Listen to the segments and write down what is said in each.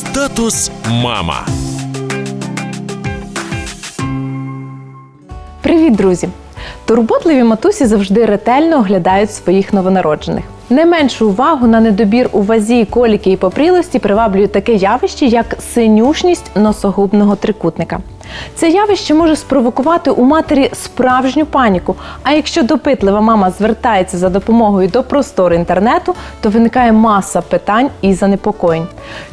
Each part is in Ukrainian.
Статус мама. Привіт, друзі! Турботливі матусі завжди ретельно оглядають своїх новонароджених. Не меншу увагу на недобір у вазі, коліки і попрілості приваблює таке явище, як синюшність носогубного трикутника. Це явище може спровокувати у матері справжню паніку. А якщо допитлива мама звертається за допомогою до простору інтернету, то виникає маса питань і занепокоєнь.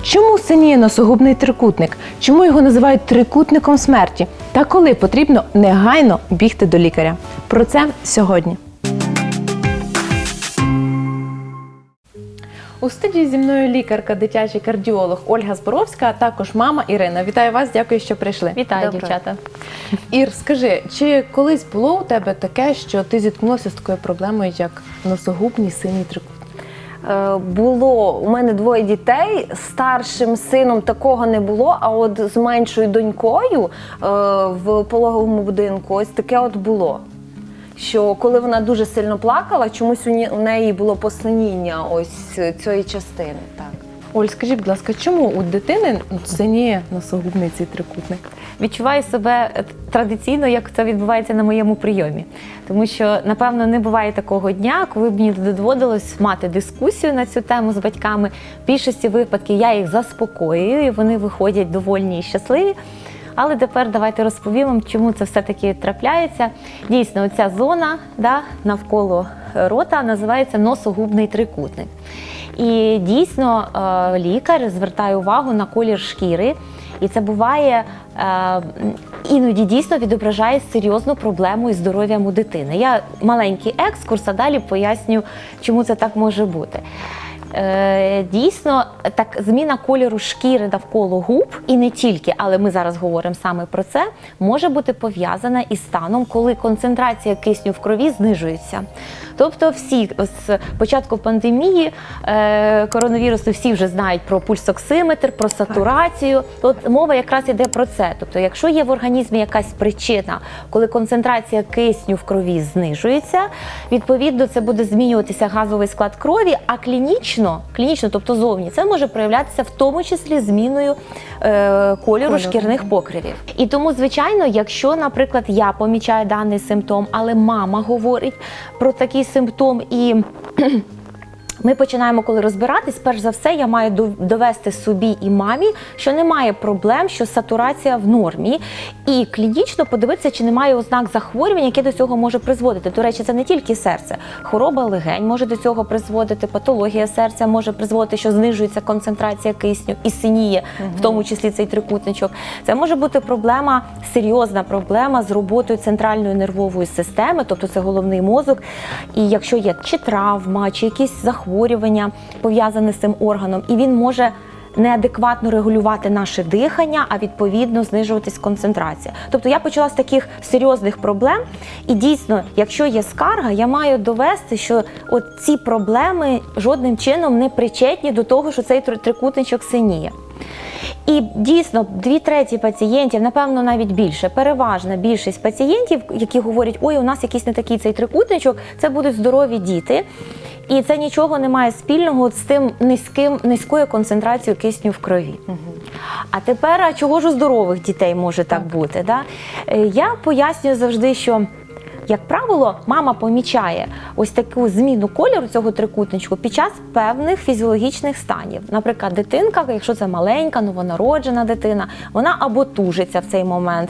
Чому синіє носогубний трикутник? Чому його називають трикутником смерті? Та коли потрібно негайно бігти до лікаря? Про це сьогодні. У студії зі мною лікарка, дитячий кардіолог Ольга Зборовська, а також мама Ірина. Вітаю вас, дякую, що прийшли. Вітаю, Доброго. дівчата. Ір, скажи, чи колись було у тебе таке, що ти зіткнулася з такою проблемою, як носогубний синій трикутник? Е, Було у мене двоє дітей. Старшим сином такого не було. А от з меншою донькою е, в пологовому будинку ось таке от було. Що коли вона дуже сильно плакала, чомусь у ні- у неї було посиніння ось цієї частини. Так. Оль, скажи, будь ласка, чому у дитини синіє носогубний цей трикутник? відчуваю себе е, традиційно, як це відбувається на моєму прийомі. Тому що, напевно, не буває такого дня, коли б мені доводилось мати дискусію на цю тему з батьками. В більшості випадків я їх заспокоюю, і вони виходять довольні і щасливі. Але тепер давайте розповім вам, чому це все-таки трапляється. Дійсно, оця зона да, навколо рота називається носогубний трикутник. І дійсно е, лікар звертає увагу на колір шкіри, і це буває е, іноді дійсно відображає серйозну проблему із здоров'ям у дитини. Я маленький екскурс, а далі поясню, чому це так може бути. Е, Дійсно, так зміна кольору шкіри навколо губ, і не тільки, але ми зараз говоримо саме про це, може бути пов'язана із станом, коли концентрація кисню в крові знижується. Тобто, всі з початку пандемії е, коронавірусу всі вже знають про пульсоксиметр, про сатурацію. От мова якраз іде про це. Тобто, якщо є в організмі якась причина, коли концентрація кисню в крові знижується, відповідно це буде змінюватися газовий склад крові, а клінічно, клінічно, тобто зовні, це може проявлятися в тому числі зміною е, кольору Кольору. шкірних покривів. І тому, звичайно, якщо, наприклад, я помічаю даний симптом, але мама говорить про такий симптом і. Ми починаємо, коли розбиратись, перш за все, я маю довести собі і мамі, що немає проблем, що сатурація в нормі, і клінічно подивитися, чи немає ознак захворювання, яке до цього може призводити. До речі, це не тільки серце, хвороба легень може до цього призводити, патологія серця може призводити, що знижується концентрація кисню і синіє, в тому числі цей трикутничок. Це може бути проблема, серйозна проблема з роботою центральної нервової системи, тобто це головний мозок. І якщо є чи травма, чи якісь захворювання пов'язане з цим органом, і він може. Неадекватно регулювати наше дихання, а відповідно знижуватись концентрація. Тобто я почала з таких серйозних проблем, і дійсно, якщо є скарга, я маю довести, що от ці проблеми жодним чином не причетні до того, що цей трикутничок синіє. І дійсно, дві треті пацієнтів, напевно, навіть більше, переважна більшість пацієнтів, які говорять, ой, у нас якийсь не такий цей трикутничок, це будуть здорові діти. І це нічого не має спільного з тим низьким, низькою концентрацією кисню в крові. А тепер, а чого ж у здорових дітей може так, бути? Да? Е, Я пояснюю завжди, що як правило, мама помічає ось таку зміну кольору цього трикутничку під час певних фізіологічних станів. Наприклад, дитинка, якщо це маленька, новонароджена дитина, вона або тужиться в цей момент.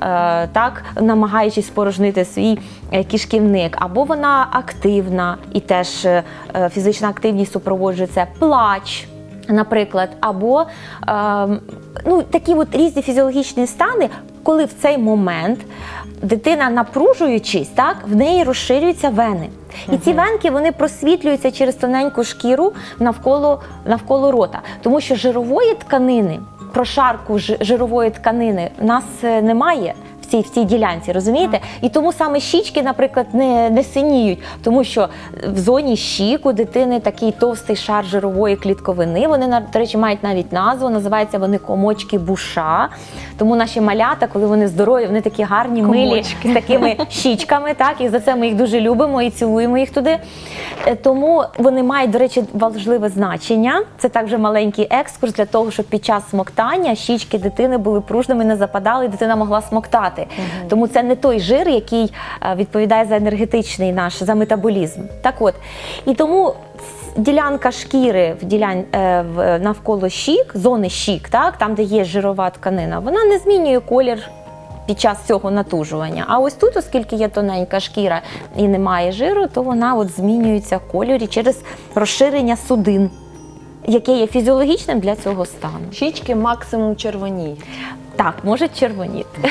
Е, Так, намагаючись спорожнити свій е, кишківник, або вона активна і теж е, фізична активність супроводжується плач, наприклад, або е, ну, такі от різні фізіологічні стани, коли в цей момент дитина, напружуючись, так, в неї розширюються вени. І ці венки вони просвітлюються через тоненьку шкіру навколо, навколо рота, тому що жирової тканини, прошарку жирової тканини в нас е, немає. Цій, в цій ділянці, розумієте? І тому саме щічки, наприклад, не, не синіють, тому що в зоні щік у дитини такий товстий шар жирової клітковини. Вони, до речі, мають навіть назву, називаються вони комочки буша. Тому наші малята, коли вони здорові, вони такі гарні, милі, з такими щічками, так, і за це ми їх дуже любимо і цілуємо їх туди. Е, Тому вони мають, до речі, важливе значення. Це також маленький екскурс для того, щоб під час смоктання щічки дитини були пружними, не западали, і дитина могла смоктати. Тому це не той жир, який е, відповідає за енергетичний наш за метаболізм. Так от і тому. Ділянка шкіри в ділян... е, навколо щік, зони щік, так, там, де є жирова тканина, вона не змінює колір під час цього натужування. А ось тут, оскільки є тоненька шкіра і немає жиру, то вона от змінюється в кольорі через розширення судин, яке є фізіологічним для цього стану. Щічки максимум червоні. Так, може червоніти.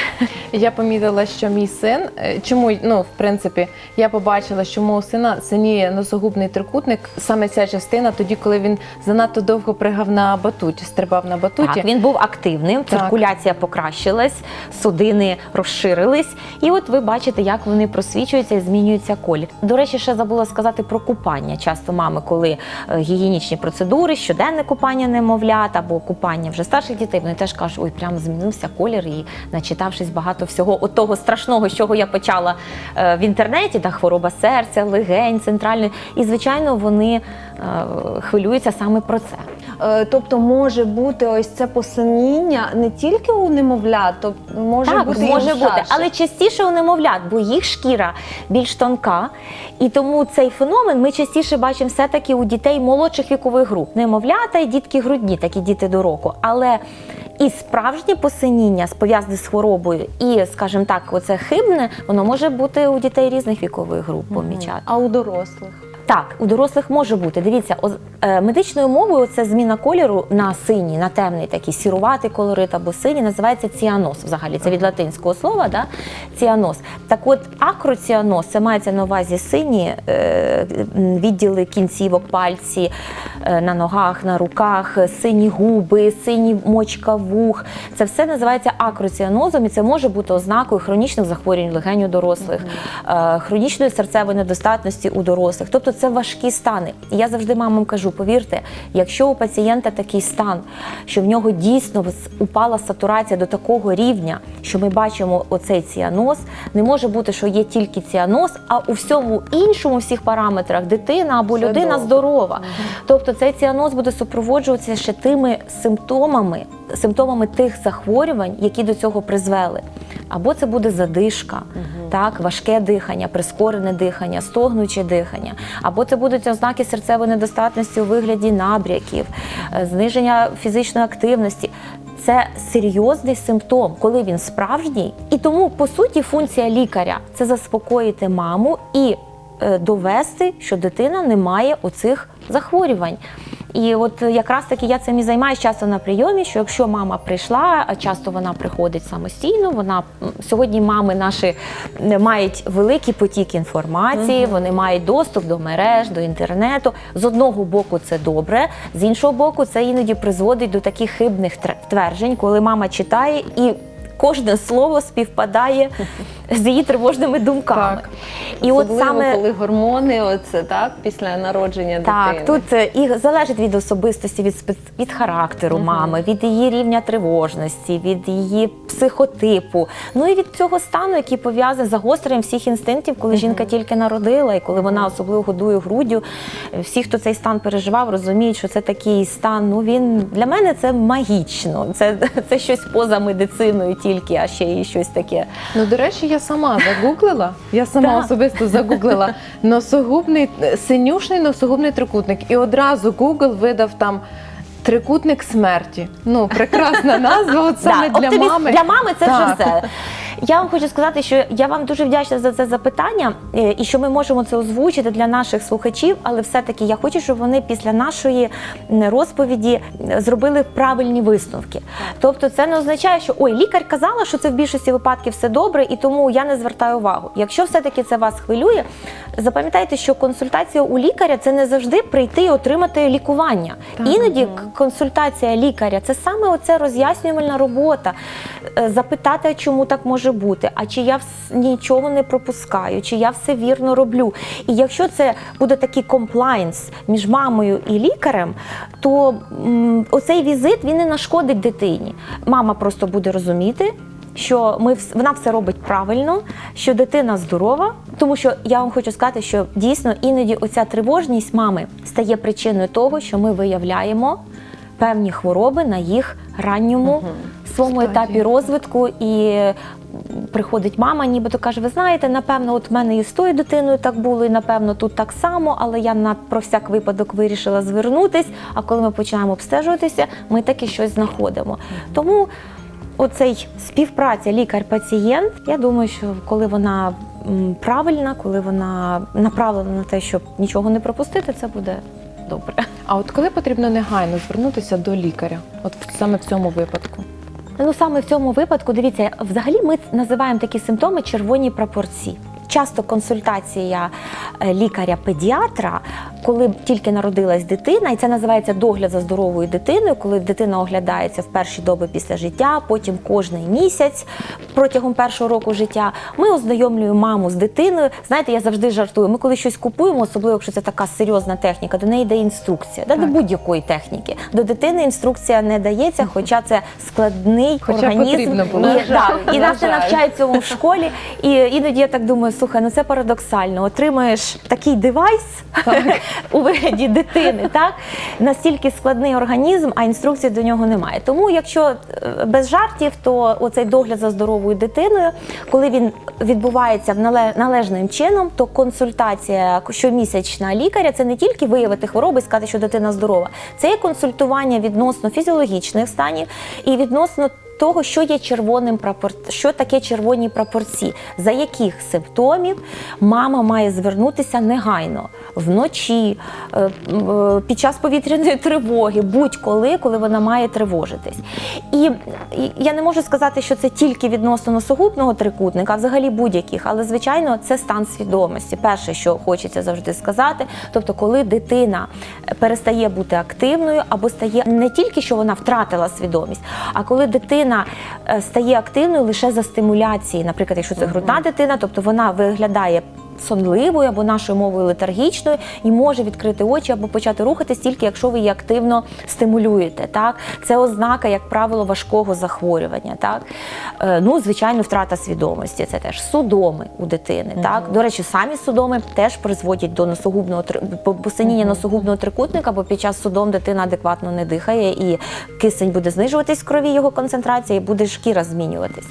Я помітила, що мій син, е, чому ну в принципі, я побачила, що мого сина синіє носогубний трикутник, саме ця частина, тоді, коли він занадто довго пригав на батуті, стрибав на батуті. Так, він був активним, Так. циркуляція покращилась, судини розширились, і от ви бачите, як вони просвічуються і змінюється колір. До речі, ще забула сказати про купання. Часто мами, коли е, гігієнічні процедури, щоденне купання немовлят або купання вже старших дітей, вони теж кажуть, ой, прямо змінився колір, і начитавшись багато всього от того страшного, з чого я почала е, в інтернеті, та хвороба серця, легень, центральної. І звичайно, вони е, хвилюються саме про це. Е, Тобто може бути ось це посиніння не тільки у немовлят, тобто може так, бути може у бути, але частіше у немовлят, бо їх шкіра більш тонка, і тому цей феномен ми частіше бачимо все-таки у дітей молодших вікових груп. Немовлята і дітки грудні, такі діти до року. Але і справжнє посиніння пов'язане з хворобою, і, скажімо так, оце хибне, воно може бути у дітей різних вікових груп помічати. а у дорослих. Так, у дорослих може бути. Дивіться, е, медичною мовою це зміна кольору на синій, на темний, такий сіруватий колорит або синій, називається ціаноз. Взагалі, це від латинського слова, да? ціаноз. Так от, акроціаноз, це мається на увазі сині е, відділи кінцівок, пальці е, на ногах, на руках, сині губи, сині мочка вух. Це все називається акроціанозом, і це може бути ознакою хронічних захворювань легень у дорослих, хронічної серцевої недостатності у дорослих. Тобто це важкі стани. Я завжди мамам кажу: повірте, якщо у пацієнта такий стан, що в нього дійсно упала сатурація до такого рівня, що ми бачимо оцей ціаноз, не може бути, що є тільки ціаноз, а у всьому іншому, всіх параметрах, дитина або людина здорова. Тобто цей ціаноз буде супроводжуватися ще тими симптомами, симптомами тих захворювань, які до цього призвели. Або це буде задишка, так, важке дихання, прискорене дихання, стогнуче дихання, або це будуть ознаки серцевої недостатності у вигляді набряків, е, зниження фізичної активності. Це серйозний симптом, коли він справжній. І тому, по суті, функція лікаря це заспокоїти маму і е, довести, що дитина не має оцих захворювань. І от якраз таки я цим і займаюся часто на прийомі, що якщо мама прийшла, а часто вона приходить самостійно, вона сьогодні мами наші мають великий потік інформації, вони мають доступ до мереж, до інтернету. З одного боку це добре, з іншого боку, це іноді призводить до таких хибних тверджень, коли мама читає і. Кожне слово співпадає з її тривожними думками. Так. І от саме коли гормони, оце так, після народження так, дитини. тут е, і залежить від особистості, від від характеру мами, від її рівня тривожності, від її психотипу. Ну і від цього стану, який пов'язаний з загостренням всіх інстинктів, коли жінка тільки народила, і коли вона особливо годує груддю. Е, Всі, хто цей стан переживав, розуміють, що це такий стан. Ну він для мене це магічно. Це, це щось поза медициною тільки, а ще і щось таке. Ну, до речі, я сама загуглила. Я сама особисто загуглила носогубний синюшний носогубний трикутник. І одразу Google видав там трикутник смерті. Ну, прекрасна назва, от саме для оптиміст- мами. Для мами це Так. вже все. Я вам хочу сказати, що я вам дуже вдячна за це запитання, е, і що ми можемо це озвучити для наших слухачів, але все-таки я хочу, щоб вони після нашої розповіді е, зробили правильні висновки. Тобто, це не означає, що ой, лікар казала, що це в більшості випадків все добре, і тому я не звертаю увагу. Якщо все-таки це вас хвилює, запам'ятайте, що консультація у лікаря це не завжди прийти і отримати лікування. Іноді к- консультація лікаря це саме оце роз'яснювальна робота, Е, запитати, чому так може може бути, а чи я нічого не пропускаю, чи я все вірно роблю. І якщо це буде такий комплайнс між мамою і лікарем, то оцей візит він не нашкодить дитині. Мама просто буде розуміти. Що ми вона все робить правильно, що дитина здорова, тому що я вам хочу сказати, що дійсно іноді оця тривожність мами стає причиною того, що ми виявляємо певні хвороби на їх ранньому своєму етапі розвитку і. Приходить мама, нібито каже: ви знаєте, напевно, от в мене і з тою дитиною так було, і напевно тут так само, але я на про всяк випадок вирішила звернутись. А коли ми починаємо обстежуватися, ми таки щось знаходимо. Тому оцей співпраця лікар-пацієнт, я думаю, що коли вона правильна, коли вона направлена на те, щоб нічого не пропустити, це буде добре. А от коли потрібно негайно звернутися до лікаря? От саме в цьому випадку. Ну саме в цьому випадку, дивіться, взагалі ми називаємо такі симптоми червоні прапорці. Часто консультація е, лікаря-педіатра, коли тільки народилась дитина, і це називається догляд за здоровою дитиною, коли дитина оглядається в перші доби після життя, потім кожний місяць протягом першого року життя. Ми ознайомлюємо маму з дитиною. Знаєте, я завжди жартую. Ми коли щось купуємо, особливо якщо це така серйозна техніка, до неї йде інструкція. Да, до будь-якої техніки. До дитини інструкція не дається, хоча це складний Хоча організм. потрібно було. І, На жаль, да, і на нас не жаль. навчають цьому в школі. І іноді я так думаю, слухай, ну це парадоксально. Отримаєш такий девайс у вигляді дитини, так настільки складний організм, а інструкції до нього немає. Тому, якщо е, без жартів, то оцей догляд за здоровою дитиною, коли він відбувається в нале- належним чином, то консультація щомісячна лікаря це не тільки виявити хвороби і сказати, що дитина здорова, це є консультування відносно фізіологічних станів і відносно. Того, що є червоним прапор... що таке червоні прапорці, за яких симптомів мама має звернутися негайно вночі, е, е, під час повітряної тривоги, будь-коли, коли вона має тривожитись. І я не можу сказати, що це тільки відносно носогубного трикутника, а взагалі будь-яких, але звичайно це стан свідомості. Перше, що хочеться завжди сказати, тобто, коли дитина перестає бути активною або стає не тільки що вона втратила свідомість, а коли дитина е, стає активною лише за стимуляції, наприклад, якщо це грудна дитина, тобто вона виглядає. Сонливою або нашою мовою летаргічною і може відкрити очі або почати рухатись тільки якщо ви її активно стимулюєте. Так це ознака, як правило, важкого захворювання. Так Е, ну звичайно, втрата свідомості. Це теж судоми у дитини. Так до речі, самі судоми теж призводять до носогубного посиніння носогубного трикутника, бо під час судом дитина адекватно не дихає, і кисень буде знижуватись в крові його концентрація, і буде шкіра змінюватись.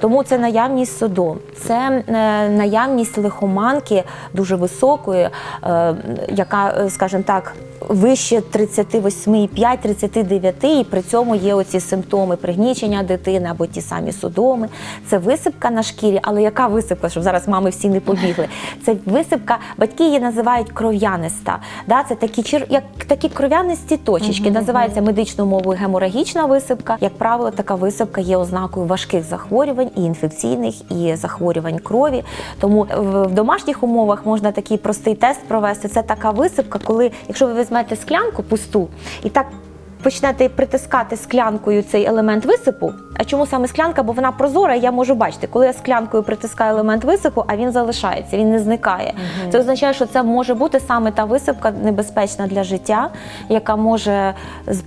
Тому це наявність судом, це е, наявність лихоманки дуже високої, е, яка, е, скажімо так. Вище 38,5-39, і при цьому є оці симптоми пригнічення дитини або ті самі судоми. Це висипка на шкірі, але яка висипка, щоб зараз мами всі не побігли? Це висипка, батьки її називають кров'яниста. Да? Це такі як такі кров'янисті точечки. Називається медичною мовою геморагічна висипка. Як правило, така висипка є ознакою важких захворювань і інфекційних, і захворювань крові. Тому в в домашніх умовах можна такий простий тест провести. Це така висипка, коли якщо ви візьмете склянку пусту і так. Почнете притискати склянкою цей елемент висипу. А чому саме склянка? Бо вона прозора, і я можу бачити, коли я склянкою притискаю елемент висипу, а він залишається, він не зникає. Це означає, що це може бути саме та висипка небезпечна для життя, яка може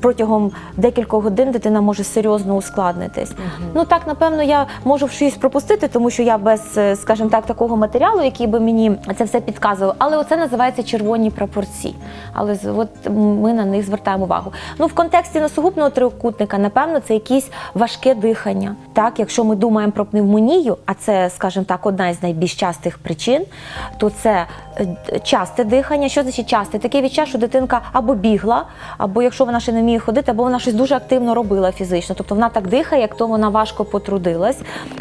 протягом декількох годин дитина може серйозно ускладнитись. Ну так, напевно, я можу щось пропустити, тому що я без, е, скажімо так, такого матеріалу, який би мені це все підказував. Але оце називається червоні прапорці. Але от ми на них звертаємо увагу. Ну, в контексті носогубного трикутника, напевно, це якесь важке дихання. Так, якщо ми думаємо про пневмонію, а це, скажімо так, одна із найбільш частих причин, то це е, часте дихання. Що значить часте? Таке відчуття, що дитинка або бігла, або якщо вона ще не вміє ходити, або вона щось дуже активно робила фізично. Тобто вона так дихає, як то вона важко потрудилась,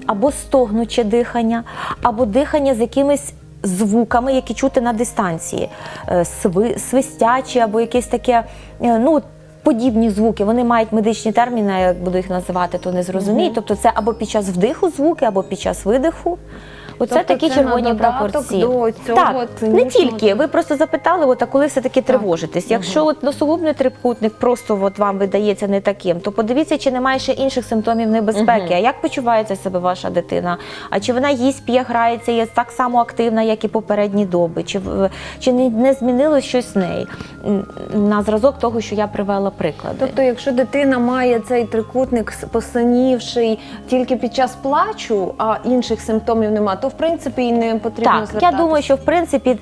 або стогнуче дихання, або дихання з якимись звуками, які чути на дистанції, Е, сви, свистячі або якесь таке, е, ну. Подібні звуки, вони мають медичні терміни, як буду їх називати, то не зрозуміють. Тобто це або під час вдиху звуки, або під час видиху. Оце Тобто такі це червоні на додаток прапорці. до цього так, не тільки. Ви просто запитали, от, а коли все-таки тривожитесь. Якщо от носогубний трикутник просто от вам видається не таким, то подивіться, чи немає ще інших симптомів небезпеки. А як почувається себе ваша дитина? А чи вона їсть, п'є, грається, є так само активна, як і попередні доби? Чи, чи не, не змінилось щось з неї? На зразок того, що я привела приклади. Тобто, якщо дитина має цей трикутник посинівший тільки під час плачу, а інших симптомів нема, то в принципі і не потрібно Так, я думаю, що в принципі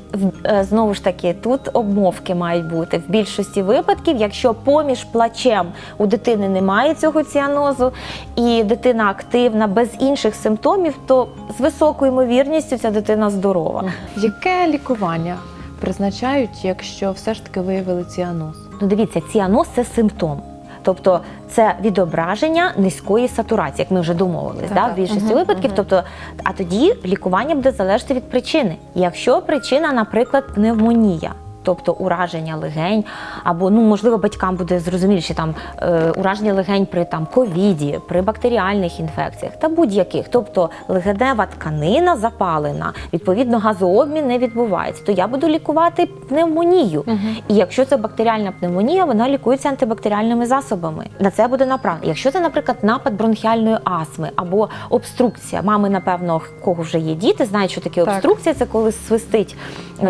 е, знову ж таки тут обмовки мають бути в більшості випадків, якщо поміж плачем у дитини немає цього ціанозу, і дитина активна без інших симптомів, то з високою ймовірністю ця дитина здорова. Яке лікування призначають, якщо все ж таки виявили ціаноз? Ну, дивіться, ціаноз це симптом. Тобто це відображення низької сатурації, як ми вже домовились, да, в більшості випадків. Тобто, а тоді лікування буде залежати від причини. Якщо причина, наприклад, пневмонія. Тобто ураження легень, або ну можливо батькам буде зрозуміліше там е, ураження легень при там ковіді, при бактеріальних інфекціях та будь-яких. Тобто легенева тканина запалена, відповідно газообмін не відбувається. То я буду лікувати пневмонію. І якщо це бактеріальна пневмонія, вона лікується антибактеріальними засобами. На це буде направлено. Якщо це, наприклад, напад бронхіальної астми або обструкція, мами, напевно, кого вже є діти, знають, що таке Так. обструкція. Це коли свистить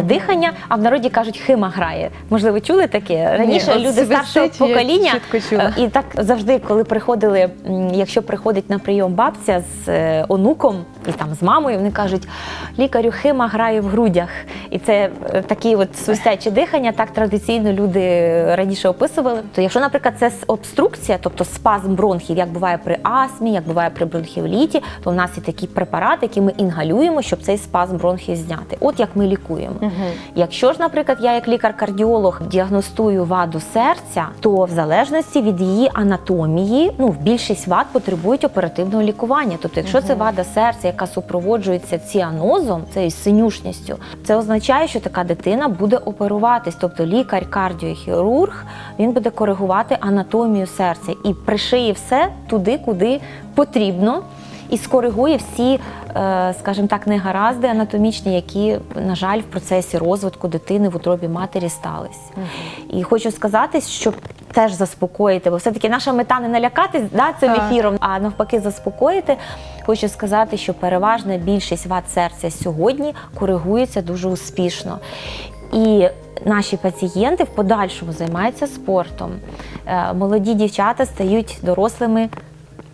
дихання, а в народі кажуть, хима грає. Можливо, чули таке? Раніше от люди старшого покоління е, і так завжди, коли приходили, якщо приходить на прийом бабця з е, онуком і там з мамою, вони кажуть, лікарю хима грає в грудях. І це е, такі от свистячі дихання, так традиційно люди раніше описували. То якщо, наприклад, це обструкція, тобто спазм бронхів, як буває при астмі, як буває при бронхіоліті, то в нас є такі препарати, які ми інгалюємо, щоб цей спазм бронхів зняти. От як ми лікуємо. Якщо ж, наприклад, я як лікар-кардіолог діагностую ваду серця, то в залежності від її анатомії, ну в більшість вад потребують оперативного лікування. Тобто, якщо це вада серця, яка супроводжується ціанозом, цією синюшністю, це означає, що така дитина буде оперуватись. Тобто лікар-кардіохірург він буде коригувати анатомію серця і пришиє все туди, куди потрібно. І скоригує всі, е, скажімо так, негаразди анатомічні, які, на жаль, в процесі розвитку дитини в утробі матері стались. І хочу сказати, щоб теж заспокоїти, бо все-таки наша мета не налякатись да, цим Так. ефіром, а навпаки, заспокоїти. Хочу сказати, що переважна більшість вад серця сьогодні коригується дуже успішно. І наші пацієнти в подальшому займаються спортом. Е, Молоді дівчата стають дорослими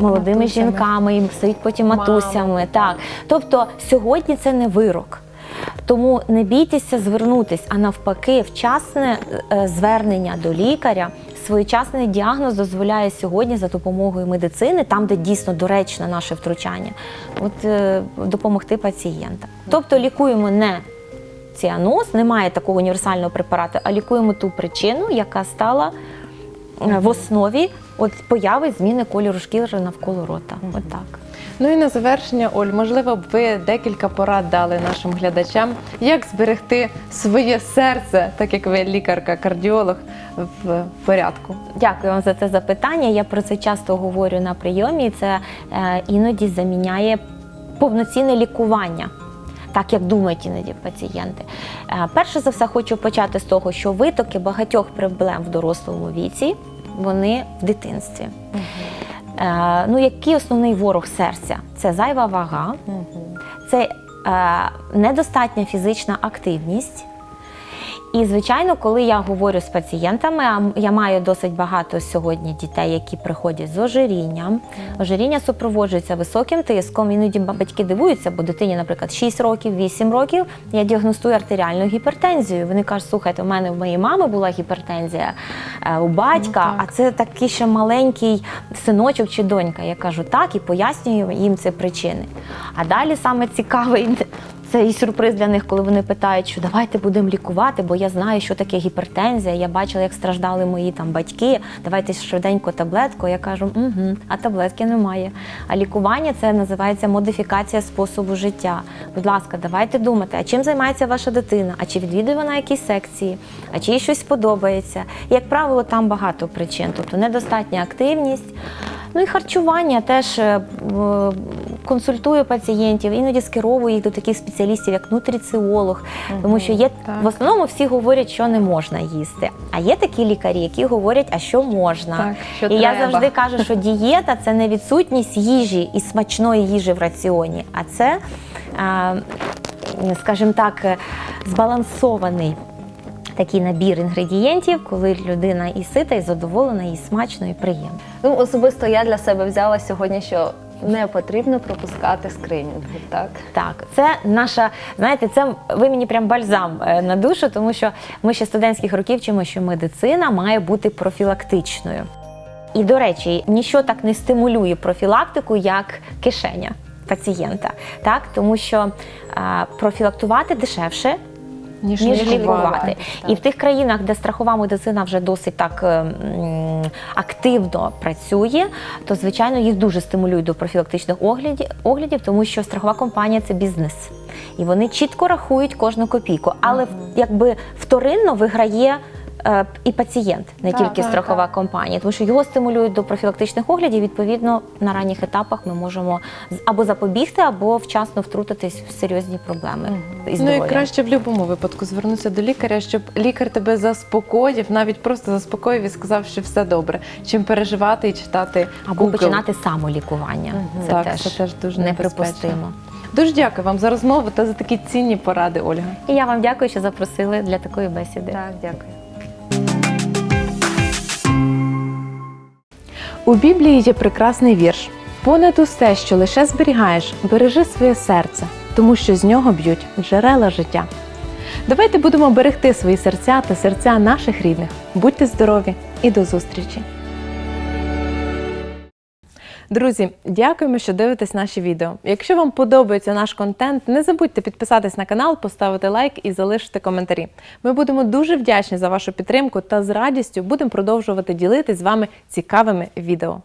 молодими Матусями. жінками, і стають потім Мамами, матусями. Так. Тобто сьогодні це не вирок. Тому не бійтеся звернутись, а навпаки, вчасне е, звернення до лікаря, своєчасний діагноз дозволяє сьогодні за допомогою медицини, там, де дійсно доречне наше втручання, от е, допомогти пацієнтам. Тобто лікуємо не ціаноз, немає такого універсального препарату, а лікуємо ту причину, яка стала е, в основі от появи зміни кольору шкіри навколо рота. От так. Ну і на завершення, Оль, можливо, б ви декілька порад дали нашим глядачам, як зберегти своє серце, так як ви лікарка-кардіолог, в порядку. Дякую вам за це запитання. Я про це часто говорю на прийомі. Це е, іноді заміняє повноцінне лікування. Так як думають іноді пацієнти. Е, перше за все, хочу почати з того, що витоки багатьох проблем в дорослому віці вони в дитинстві. Е, ну, який основний ворог серця? Це зайва вага, це е, недостатня фізична активність. І, звичайно, коли я говорю з пацієнтами, а я маю досить багато сьогодні дітей, які приходять з ожирінням. Ожиріння супроводжується високим тиском. Іноді батьки дивуються, бо дитині, наприклад, 6 років, 8 років, я діагностую артеріальну гіпертензію. Вони кажуть, слухайте, у мене в моєї мами була гіпертензія, е, у батька, так. а це такий ще маленький синочок чи донька. Я кажу так і пояснюю їм ці причини. А далі саме цікавий це і сюрприз для них, коли вони питають, що давайте будемо лікувати, бо я знаю, що таке гіпертензія. Я бачила, як страждали мої там батьки. Давайте швиденько таблетку. Я кажу, угу, а таблетки немає. А лікування це називається модифікація способу життя. Будь ласка, давайте думати, а чим займається ваша дитина? А чи відвідує вона якісь секції? А чи їй щось подобається? І, як правило, там багато причин, тобто недостатня активність. Ну і харчування теж е, консультую пацієнтів, іноді скеровую їх до таких спеціалістів, як нутриціолог, тому що є Так. в основному всі говорять, що не можна їсти. А є такі лікарі, які говорять, а що можна. Так, що і я завжди кажу, що дієта це не відсутність їжі і смачної їжі в раціоні, а це, скажімо так, збалансований. Такий набір інгредієнтів, коли людина і сита, і задоволена, і смачно, і приємно. Ну, особисто я для себе взяла сьогодні, що не потрібно пропускати скринінги, так? Так, це наша, знаєте, це ви мені прям бальзам е, на душу, тому що ми ще студентських років вчимо, що медицина має бути профілактичною. І, до речі, ніщо так не стимулює профілактику, як кишеня пацієнта. Так? Тому що е, профілактувати дешевше, Ніж, ніж лікувати. лікувати. І в тих країнах, де страхова медицина вже досить так ем, активно працює, то звичайно їх дуже стимулюють до профілактичних оглядів, оглядів, тому що страхова компанія це бізнес. І вони чітко рахують кожну копійку. Але якби вторинно виграє. Е, І пацієнт, не Так, тільки так, страхова так. компанія, тому що його стимулюють до профілактичних оглядів. Відповідно, на ранніх етапах ми можемо або запобігти, або вчасно втрутитись в серйозні проблеми із Ну і краще в будь-якому випадку звернутися до лікаря, щоб лікар тебе заспокоїв, навіть просто заспокоїв і сказав, що все добре, чим переживати і читати Або Google. починати самолікування. Це, Так, теж це теж дуже неприпустимо. Дуже дякую вам за розмову та за такі цінні поради, Ольга. І я вам дякую, що запросили для такої бесіди. Так, дякую. У Біблії є прекрасний вірш: понад усе, що лише зберігаєш, бережи своє серце, тому що з нього б'ють джерела життя. Давайте будемо берегти свої серця та серця наших рідних. Будьте здорові і до зустрічі! Друзі, дякуємо, що дивитесь наші відео. Якщо вам подобається наш контент, не забудьте підписатись на канал, поставити лайк і залишити коментарі. Ми будемо дуже вдячні за вашу підтримку та з радістю будемо продовжувати ділитись з вами цікавими відео.